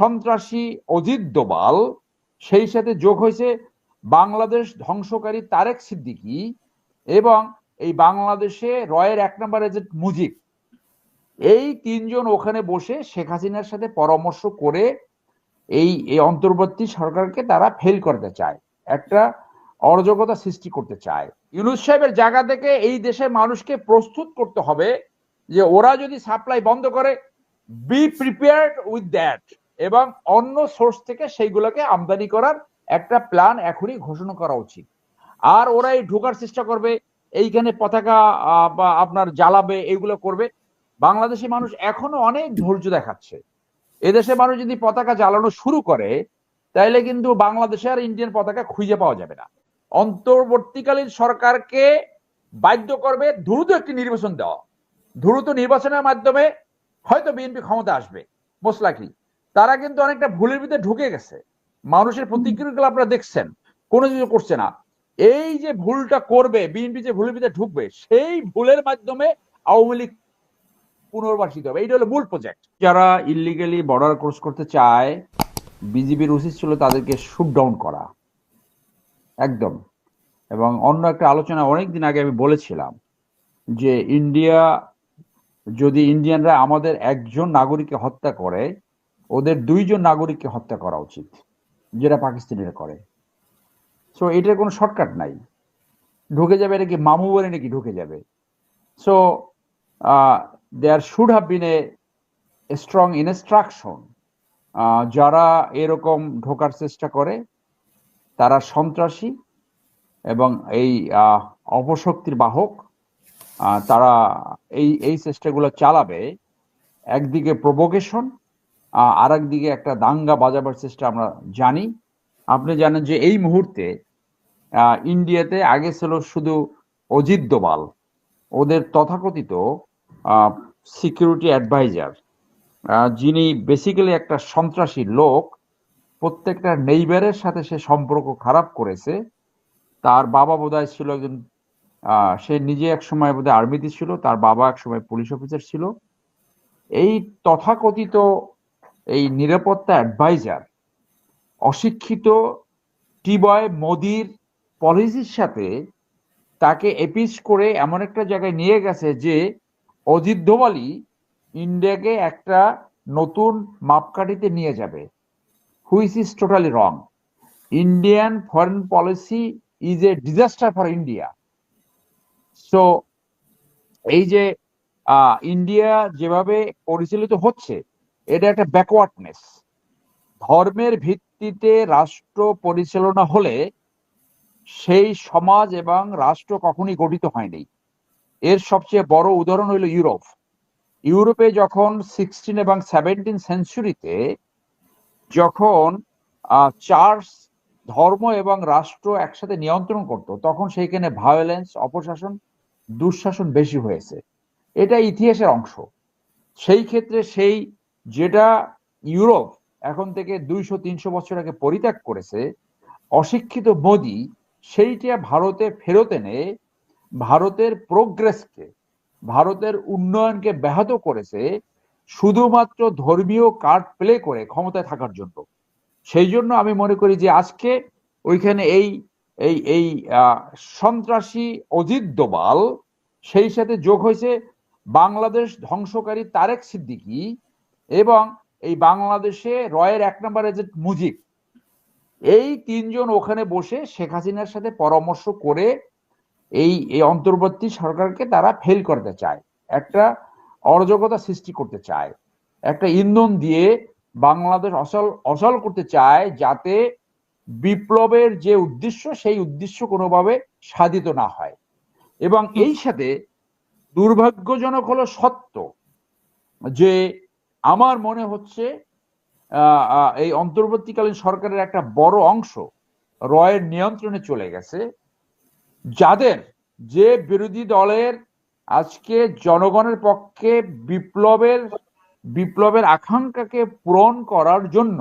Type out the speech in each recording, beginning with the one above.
সন্ত্রাসী অজিত দোবাল, সেই সাথে যোগ হয়েছে বাংলাদেশ ধ্বংসকারী তারেক সিদ্দিকি এবং এই বাংলাদেশে রয়ের এক নম্বর এজেন্ট মুজিব। এই তিনজন ওখানে বসে শেখ হাসিনার সাথে পরামর্শ করে এই এই অন্তর্বর্তী সরকারকে তারা ফেল করতে চায়, একটা অরাজকতা সৃষ্টি করতে চায়। ইউনুস সাহেবের জায়গা থেকে এই দেশের মানুষকে প্রস্তুত করতে হবে যে ওরা যদি সাপ্লাই বন্ধ করে বি প্রিপেয়ার্ড উইথ দ্যাট এবং অন্য সোর্স থেকে সেইগুলোকে আমদানি করার একটা প্ল্যান এখনই ঘোষণা করা উচিত। আর ওরা এই ঢোকার চেষ্টা করবে, এইখানে পতাকা বা আপনার জ্বালাবে এগুলো করবে। বাংলাদেশি মানুষ এখনও অনেক ধৈর্য দেখাচ্ছে। এদেশে মানুষ যদি পতাকা জ্বালানো শুরু করে, তাইলে কিন্তু বাংলাদেশে আর ইন্ডিয়ান পতাকা খুঁজে পাওয়া যাবে না। অন্তর্বর্তীকালীন সরকারকে বাধ্য করবে দ্রুত একটি নির্বাচন দেওয়া। দ্রুত নির্বাচনের মাধ্যমে হয়তো বিএনপি ক্ষমতা আসবে মোস্ট তারা কিন্তু অনেকটা ভুলের ভিতরে ঢুকে গেছে। মানুষের প্রতিক্রিয়াগুলো আপনারা দেখছেন, কোনো কিছু করছে না। এই যে ভুলটা করবে, বিএনপি যে ভুলের ভিতরে ঢুকবে, সেই ভুলের মাধ্যমে আওয়ামী লীগ পুনর্বাসিত হবে। এইটা হলো মূল প্রজেক্ট যারা ইলিগালি বর্ডার ক্রস করতে চায় বিজেপির উচিত ছিল তাদেরকে শুট ডাউন করা। একদম। এবং অন্য একটা আলোচনা অনেকদিন আগে আমি বলেছিলাম যে ইন্ডিয়া, যদি ইন্ডিয়ানরা আমাদের একজন নাগরিককে হত্যা করে ওদের দুইজন নাগরিককে হত্যা করা উচিত, যেটা পাকিস্তানিরা করে। সো এটার কোনো শর্টকাট নাই। ঢুকে যাবে এটা কি মামু বলে নাকি ঢুকে যাবে? So there should have been a strong instruction যারা এরকম ঢোকার চেষ্টা করে, তারা সন্ত্রাসী এবং এই অপশক্তির বাহক তারা এই এই চেষ্টাগুলো চালাবে। একদিকে প্রভোকেশন আর একদিকে একটা দাঙ্গা বাজাবার চেষ্টা আমরা জানি। আপনি জানেন যে এই মুহূর্তে ইন্ডিয়াতে আগে ছিল শুধু অজিত দোবাল ওদের তথাকথিত সিকিউরিটি অ্যাডভাইজার যিনি বেসিক্যালি একটা সন্ত্রাসী লোক, প্রত্যেকটা নেইবারের সাথে সে সম্পর্ক খারাপ করেছে। তার বাবা বোধহয় ছিল একজন সে নিজে এক সময় বোধহয় আর্মিতে ছিল, তার বাবা এক সময় পুলিশ অফিসার ছিল। এই তথাকথিত এই নিরাপত্তা অ্যাডভাইজার অশিক্ষিত টিবয় মোদির পলিসির সাথে তাকে এপিস করে এমন একটা জায়গায় নিয়ে গেছে যে অজিত দোভালি ইন্ডিয়াকে একটা নতুন মাপকাঠিতে নিয়ে যাবে। Which is totally wrong Indian foreign policy is a disaster for India so এই যে ইন্ডিয়া যেভাবে পরিচালিত হচ্ছে এটা একটা ব্যাকওয়ার্ডনেস ধর্মের ভিত্তিতে রাষ্ট্র পরিচালনা হলে সেই সমাজ এবং রাষ্ট্র কখনই গঠিত হয়নি। এর সবচেয়ে বড় উদাহরণ হলো ইউরোপ। ইউরোপে যখন সিক্সটিন এবং সেভেন্টিন সেঞ্চুরিতে যখন চার্চ ধর্ম এবং রাষ্ট্র একসাথে নিয়ন্ত্রণ করত, তখন সেইখানে ভায়োলেন্স অপশাসন, দুঃশাসন বেশি হয়েছে। এটা ইতিহাসের অংশ। সেই ক্ষেত্রে সেই যেটা ইউরোপ এখন থেকে দুইশো, তিনশো বছর আগে পরিত্যাগ করেছে, অশিক্ষিত মোদি সেইটা ভারতে ফেরত এনে ভারতের প্রোগ্রেসকে ভারতের উন্নয়নকে ব্যাহত করেছে শুধুমাত্র ধর্মীয় কার্ড প্লে করে ক্ষমতায় থাকার জন্য। সেই জন্য আমি মনে করি যে আজকে ওইখানে এই এই এই সন্ত্রাসী অজিত দোবাল সেই সাথে যোগ হয়েছে বাংলাদেশ ধ্বংসকারী তারেক সিদ্দিকী এবং এই বাংলাদেশে রয়ের এক নম্বর এজেন্ট মুজিব। এই তিনজন ওখানে বসে শেখ হাসিনার সাথে পরামর্শ করে এই এই অন্তর্বর্তী সরকারকে তারা ফেল করতে চায়। একটা অরাজকতা সৃষ্টি করতে চায়। একটা ইন্ধন দিয়ে বাংলাদেশ অচল অচল করতে চায় যাতে বিপ্লবের যে উদ্দেশ্য, সেই উদ্দেশ্য কোনোভাবে সাধিত না হয়। এবং এই সাথে দুর্ভাগ্যজনক হলো সত্য যে আমার মনে হচ্ছে এই অন্তর্বর্তীকালীন সরকারের একটা বড় অংশ রয়ের নিয়ন্ত্রণে চলে গেছে। যাদের যে বিরোধী দলের আজকে জনগণের পক্ষে বিপ্লবের বিপ্লবের আকাঙ্ক্ষাকে পূরণ করার জন্য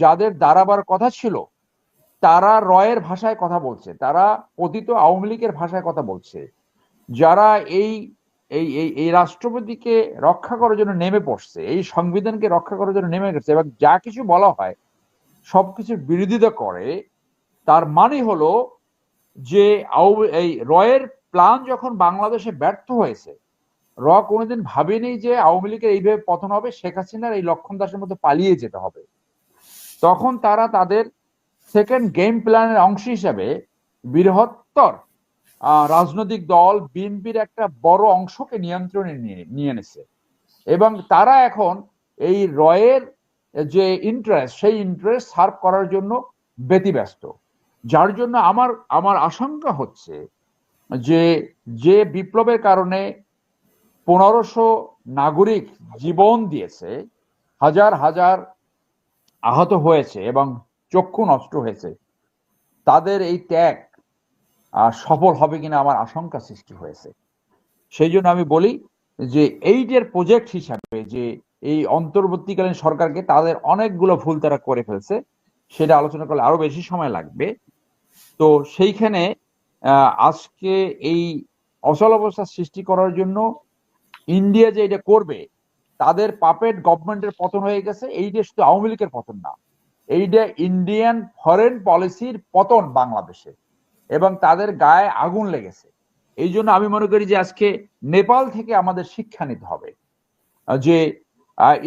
যাদের দাঁড়াবার কথা ছিল, তারা রয়ের ভাষায় কথা বলছে, তারা পতিত আওয়ামী লীগের ভাষায় কথা বলছে। যারা এই এই এই এই রাষ্ট্রপতিকে রক্ষা করার জন্য নেমে পড়ছে, এই সংবিধানকে রক্ষা করার জন্য নেমে গেছে এবং যা কিছু বলা হয় সবকিছুর বিরোধিতা করে, তার মানে হলো যে এই রয়ের প্ল্যান যখন বাংলাদেশে ব্যর্থ হয়েছে, র কোনোদিন ভাবেনি যে আওয়ামী লীগের এইভাবে পতন হবে, শেখ হাসিনার এই লক্ষণ দাসের মধ্যে পালিয়ে যেতে হবে। তখন তারা তাদের সেকেন্ড গেম প্ল্যানের অংশ হিসাবে বৃহত্তর রাজনৈতিক দল বিএনপির একটা বড় অংশকে নিয়ন্ত্রণে নিয়ে এনেছে। এবং তারা এখন এই রয়ের যে ইন্টারেস্ট সেই ইন্টারেস্ট সার্ভ করার জন্য ব্যতিব্যস্ত। যার জন্য আমার আমার আশঙ্কা হচ্ছে যে যে বিপ্লবের কারণে পনেরোশো নাগরিক জীবন দিয়েছে, হাজার হাজার আহত হয়েছে এবং চক্ষু নষ্ট হয়েছে, তাদের এই ত্যাগ সফল হবে কিনা আমার আশঙ্কা সৃষ্টি হয়েছে। সেই জন্য আমি বলি যে এইটের প্রজেক্ট হিসাবে যে এই অন্তর্বর্তীকালীন সরকারকে তাদের অনেকগুলো ভুল তারা করে ফেলছে, সেটা আলোচনা করলে আরও বেশি সময় লাগবে। তো সেইখানে আজকে এই অচল অবস্থা সৃষ্টি করার জন্য ইন্ডিয়া যে এটা করবে, তাদের পাপেট গভর্নমেন্টের পতন হয়ে গেছে, এইটা শুধু আওয়ামী লীগের পতন না, এইটা ইন্ডিয়ান ফরেন পলিসির পতন বাংলাদেশে এবং তাদের গায়ে আগুন লেগেছে। এই জন্য আমি মনে করি যে আজকে নেপাল থেকে আমাদের শিক্ষা নিতে হবে। যে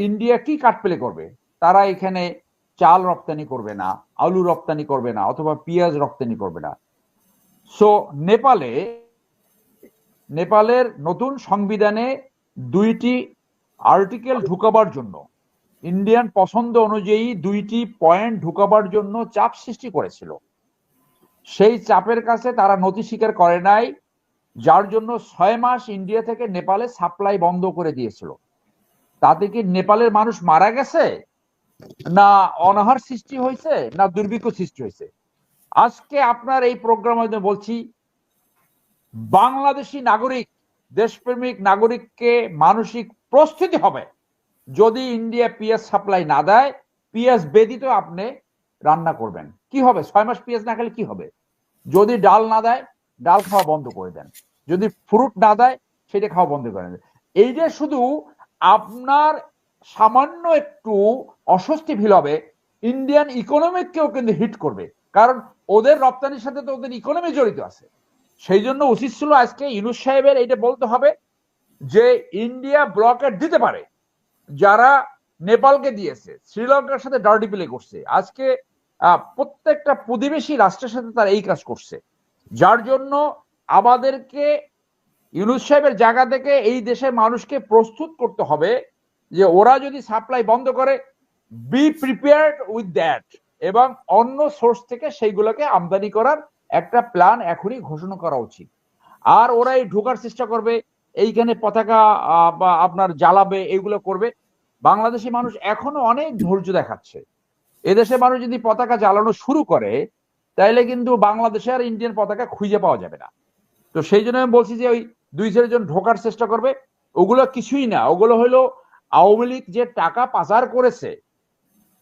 ইন্ডিয়া কি কাটপেলে করবে? তারা এখানে চাল রপ্তানি করবে না, আলু রপ্তানি করবে না, অথবা পেঁয়াজ রপ্তানি করবে না। সো নেপালে, নেপালের নতুন সংবিধানে দুইটি আর্টিকেল ঢুকাবার জন্য ইন্ডিয়ান পছন্দ অনুযায়ী দুইটি পয়েন্ট ঢুকাবার জন্য চাপ সৃষ্টি করেছিল। সেই চাপের কাছে তারা নথি স্বীকার করে নাই, যার জন্য ছয় মাস ইন্ডিয়া থেকে নেপালে সাপ্লাই বন্ধ করে দিয়েছিল। তাতে কি নেপালের মানুষ মারা গেছে? না অনাহার সৃষ্টি হয়েছে না দুর্ভিক্ষ সৃষ্টি হয়েছে? আজকে আপনার এই প্রোগ্রামে বলছি, বাংলাদেশি নাগরিক, দেশপ্রেমিক নাগরিককে মানসিক প্রস্তুতি হবে। যদি ইন্ডিয়া পিএস সাপ্লাই না দেয় পিএস ব্যতীত আপনি রান্না করবেন। কি হবে? ছয় মাস পিএস না খেলে কি হবে? যদি ডাল না দেয়, ডাল খাওয়া বন্ধ করে দেন। যদি ফ্রুট না দেয়, সেটা খাওয়া বন্ধ করে দেন। এইটা শুধু আপনার সামান্য একটু অস্বস্তি ফিল হবে ইন্ডিয়ান ইকোনমিককেও কিন্তু হিট করবে। কারণ ওদের রপ্তানির সাথে তো ওদের ইকোনমি জড়িত আছে। সেই জন্য উচিত ছিল আজকে ইউনুস সাহেবের এটা বলতে হবে যে ইন্ডিয়া ব্লকেট দিতে পারে। যারা নেপালকে দিয়েছে, শ্রীলঙ্কার সাথে ডার্টি প্লে করছে। আজকে প্রত্যেকটা প্রতিবেশী রাষ্ট্রের সাথে তারা এই কাজ করছে। যার জন্য আমাদেরকে ইউনুস সাহেবের জায়গা থেকে এই দেশের মানুষকে প্রস্তুত করতে হবে যে ওরা যদি সাপ্লাই বন্ধ করে বি প্রিপেয়ার্ড উইথ দ্যাট এবং অন্য সোর্স থেকে সেইগুলোকে আমদানি করার একটা প্ল্যান এখনই ঘোষণা করা উচিত। আর ওরা এই ঢোকার চেষ্টা করবে, এইখানে পতাকা বা আপনার জ্বালাবে এইগুলো করবে। বাংলাদেশি মানুষ এখনও অনেক ধৈর্য দেখাচ্ছে। এদেশে মানুষ যদি পতাকা জ্বালানো শুরু করে, তাইলে কিন্তু বাংলাদেশে আর ইন্ডিয়ান পতাকা খুঁজে পাওয়া যাবে না। তো সেই জন্য আমি বলছি যে ওই দুই চারজন ঢোকার চেষ্টা করবে। ওগুলো কিছুই না, ওগুলো হলো আওয়ামী লীগ যে টাকা পাচার করেছে,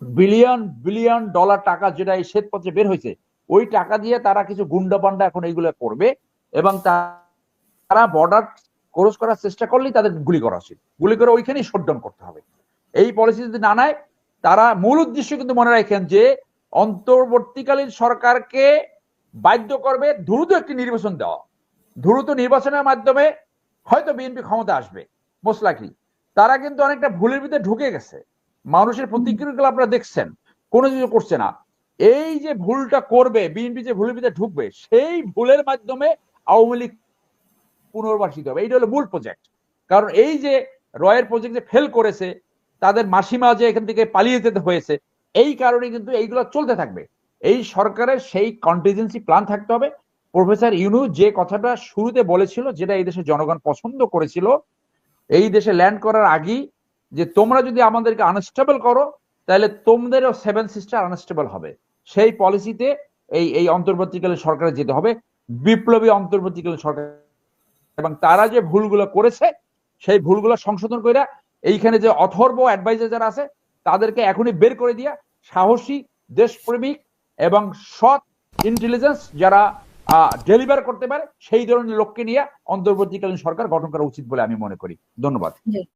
বিলিয়ন বিলিয়ন ডলার টাকা যেটা এই শ্বেতপত্রে বের হয়েছে, ওই টাকা দিয়ে তারা কিছু গুন্ডা পান্ডা এখন এইগুলো করবে এবং তারা বর্ডার ক্রস করার চেষ্টা করলেই তাদের গুলি করা উচিত গুলি করে ওইখানেই শটডাউন করতে হবে। এই পলিসি যদি না নেয় তারা মূল উদ্দেশ্য কিন্তু মনে রাখেন যে অন্তর্বর্তীকালীন সরকারকে বাধ্য করবে দ্রুত একটি নির্বাচন দেওয়া। দ্রুত নির্বাচনের মাধ্যমে হয়তো বিএনপি ক্ষমতা আসবে মোস্ট লাইকলি তারা কিন্তু অনেকটা ভুলের ভিতরে ঢুকে গেছে। মানুষের প্রতিক্রিয়াগুলো আপনারা দেখছেন, কোনো কিছু করছে না। এই যে ভুলটা করবে, বিএনপি যে ভুলের ভিতরে ঢুকবে, সেই ভুলের মাধ্যমে আওয়ামী লীগ পুনর্বাসিত হবে। এইটা হলো মূল প্রজেক্ট কারণ এই যে রয়ের প্রজেক্ট যে ফেল করেছে তাদের মাসিমা যে এখান থেকে পালিয়ে যেতে হয়েছে, এই কারণে কিন্তু এইগুলো চলতে থাকবে। এই সরকারের সেই কন্টিজেন্সি প্ল্যান থাকতে হবে। প্রফেসর ইউনু যে কথাটা শুরুতে বলেছিল, যেটা এই দেশের জনগণ পছন্দ করেছিল, এই দেশে ল্যান্ড করার আগেই যে তোমরা যদি আমাদেরকে আনস্টেবল করো, তাহলে তোমাদেরও সেভেন সিস্টার আনস্টেবল হবে। সেই পলিসিতে এই এই অন্তর্বর্তীকালীন সরকারে যেতে হবে। বিপ্লবী অন্তর্বর্তীকালীন সরকার এবং তারা যে ভুলগুলো করেছে, সেই ভুলগুলো সংশোধন করে এইখানে যে অথর্ব অ্যাডভাইজার যারা আছে, তাদেরকে এখনই বের করে দিয়া সাহসী, দেশপ্রেমিক এবং সৎ ইন্টেলিজেন্স যারা ডেলিভার করতে পারে, সেই ধরনের লোককে নিয়ে অন্তর্বর্তীকালীন সরকার গঠন করা উচিত বলে আমি মনে করি। ধন্যবাদ।